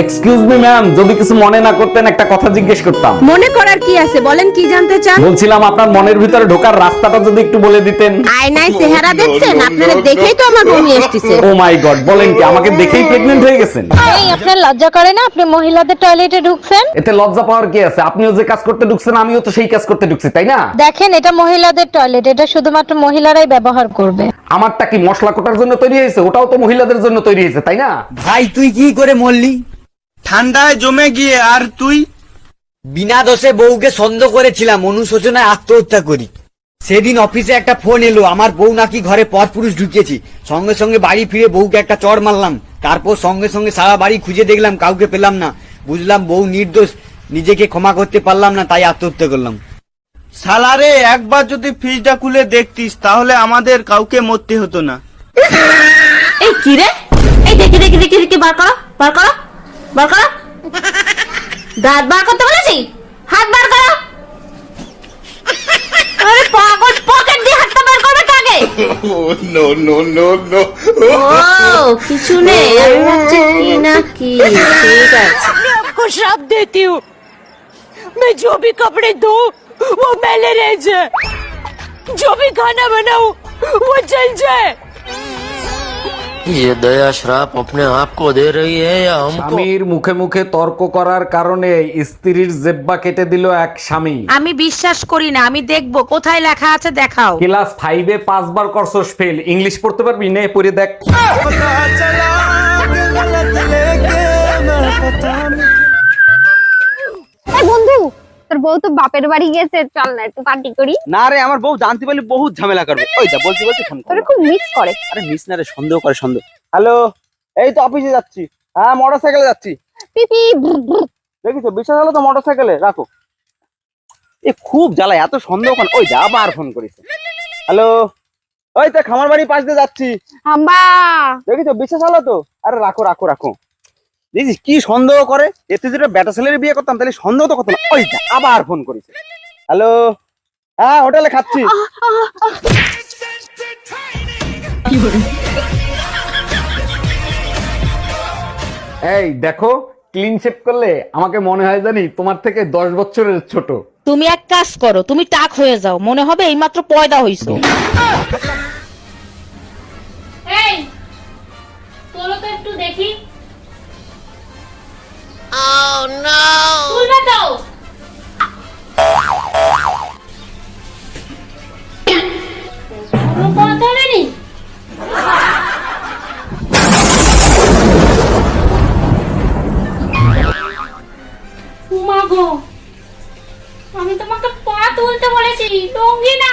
Excuse me ma'am যদি কিছু মনে না করতেন একটা কথা জিজ্ঞেস করতাম। মনে করার কি আছে? বলেন কি জানতে চান? বলছিলাম আপনার মনের ভিতরে ঢোকার রাস্তাটা যদি একটু বলে দিতেন। আয়নায় চেহারা দেখছেন? আপনারা দেখেই তো আমার বমি এসেছে। ও মাই গড বলেন কি আমাকে দেখেই প্রেগনেন্ট হয়ে গেছেন? এই আপনার লজ্জা করে না? আপনি মহিলাদের টয়লেটে ঢুকছেন? এতে লজ্জা পাওয়ার কি আছে? আপনিও যে কাজ করতে ঢুকছেন আমিও তো সেই কাজ করতে ঢুকছি তাই না? দেখেন এটা মহিলাদের টয়লেট এটা শুধুমাত্র মহিলারাই ব্যবহার করবে। আমারটা কি মশলা কোটার জন্য তৈরি হয়েছে? ওটাও তো মহিলাদের জন্য তৈরি হয়েছে তাই না? ভাই তুই কি করে মরলি? ঠান্ডায় জমে গিয়ে আর তুই? বিনা দোষে বউকে সন্দেহ করেছিলাম অনুশোচনায় আত্মহত্যা করি। সেদিন অফিসে একটা ফোন এলো আমার বউ নাকি ঘরে পরপুরুষ ঢুকিয়েছি সঙ্গে সঙ্গে বাড়ি ফিরে বউকে একটা চড় মারলাম। তারপর সঙ্গে সঙ্গে সারা বাড়ি খুঁজে দেখলাম কাউকে পেলাম না। বুঝলাম বউ নির্দোষ নিজেকে ক্ষমা করতে পারলাম না তাই আত্মহত্যা করলাম। সালারে একবার যদি ফ্রিজটা খুলে দেখতিস তাহলে আমাদের কাউকে মরতে হতো না। এই কি রে? এই দেখি দেখি দেখি দেখি বার করো বার করো। বার করো দাঁত বার করতে বলেছি হাত বার করো আরে পাগল পকেট দিয়ে হাতটা বার করবে কাকে নো নো নো নো ও কিছু নেই আমি ভাবছি কি না কি ঠিক আছে आपको श्राप देती हूँ मैं जो भी कपड़े धो वो मैले रह जाए जो भी खाना बनाऊं वो जल जाए ये दया श्राप अपने आप को दे रही है या हमको স্বামীর মুখে মুখে তর্ক করার কারণে স্ত্রীর জেব্বা কেটে দিল এক স্বামী আমি বিশ্বাস করি না আমি দেখবো কোথায় লেখা আছে দেখাও ক্লাস ফাইভে পাঁচবার করছস ফেল ইংলিশ পড়তে পারবি নে পড়ে দেখ বউ তো বাপের বাড়ি গেছে চল না একটু পার্টি করি। না রে আমার বউ জানতে পারলে বহুত ঝামেলা করবে। ওই দা বলছি বলছি ফোন তোর খুব মিস করে। আরে মিস না রে সন্দেহ করে সন্দেহ। হ্যালো এই তো অফিসে যাচ্ছি। হ্যাঁ মোটর সাইকেলে যাচ্ছি। পিপি। দেখিছো বিশ্বাস হলো তো মোটর সাইকেলে রাখো। এ খুব জ্বালায় এত সন্দেহ কেন ওই দা আবার ফোন করেছে। হ্যালো ওই তো খামার বাড়ির পাশ দিয়ে যাচ্ছি। হাম্বা দেখিছো বিশ্বাস হলো তো? আরে রাখো রাখো রাখো। দেখিস কি সন্দেহ করে? এতে যেটা বেটা ছেলের বিয়ে করতাম তাহলে সন্দেহ তো করতো না। ওই আবার ফোন করেছে। হ্যালো? হ্যাঁ হোটেলে খাচ্ছি। এই দেখো ক্লিন শেপ করলে আমাকে মনে হয় জানি তোমার থেকে দশ বছরের ছোট। তুমি এক কাজ করো তুমি টাক হয়ে যাও। মনে হবে এইমাত্র পয়দা হইছো। কোনো কথা আমি তোমাকে পা তুলতে বলেছি টঙ্গি না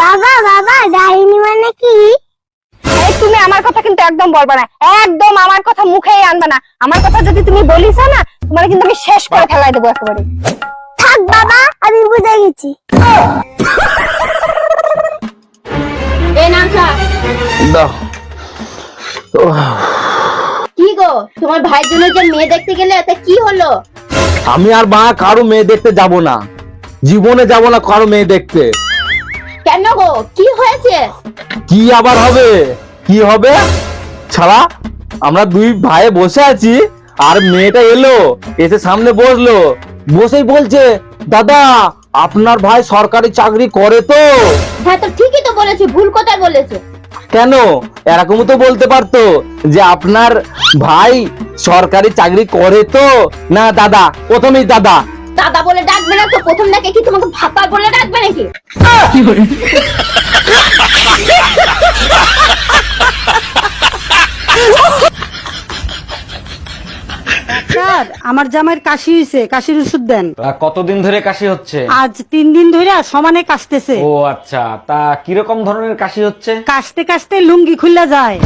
বাবা বাবা ডাইনি মানে কি? এই তুমি আমার কথা কিন্তু একদম বলবা না। একদম আমার কথা মুখেই আনবা না। আমার কথা যদি তুমি বলিস না তোমার কিন্তু আমি শেষ করে ফেলাই দেবো একেবারে। থাক বাবা আমি বুঝে গেছি। এই নাম দাও। কি গো তোমার ভাইয়ের জন্য যে মেয়ে দেখতে গেলে তা কি হলো? আমি আর মা কারও মেয়ে দেখতে যাব না। জীবনে যাব না কারও মেয়ে দেখতে। কেন গো কি হয়েছে? কি আবার হবে? কি হবে? ছাড়া আমরা দুই ভাই বসে আছি আর মেয়েটা এলো এসে সামনে বসল। বসেই বলছে দাদা আপনার ভাই সরকারি চাকরি করে তো? হ্যাঁ তো ঠিকই তো বলেছি ভুল কথা বলেছে। কেন? এরকম তো বলতে পারতো যে আপনার ভাই সরকারি চাকরি করে তো? না দাদা প্রথমেই দাদা। দাদা বলে ডাকবে না তো প্রথম ডাকে কি তোমাকে ভাপা বলে ডাকবে নাকি? স্যার আমার জামাইয়ের কাশি হয়েছে কাশির ওষুধ দেন। আহ, কতদিন ধরে কাশি হচ্ছে? আজ তিন দিন ধরে সমানে কাশতেছে। ও আচ্ছা। তা কীরকম ধরনের কাশি হচ্ছে? কাশতে কাশতে লুঙ্গি খুললা যায়।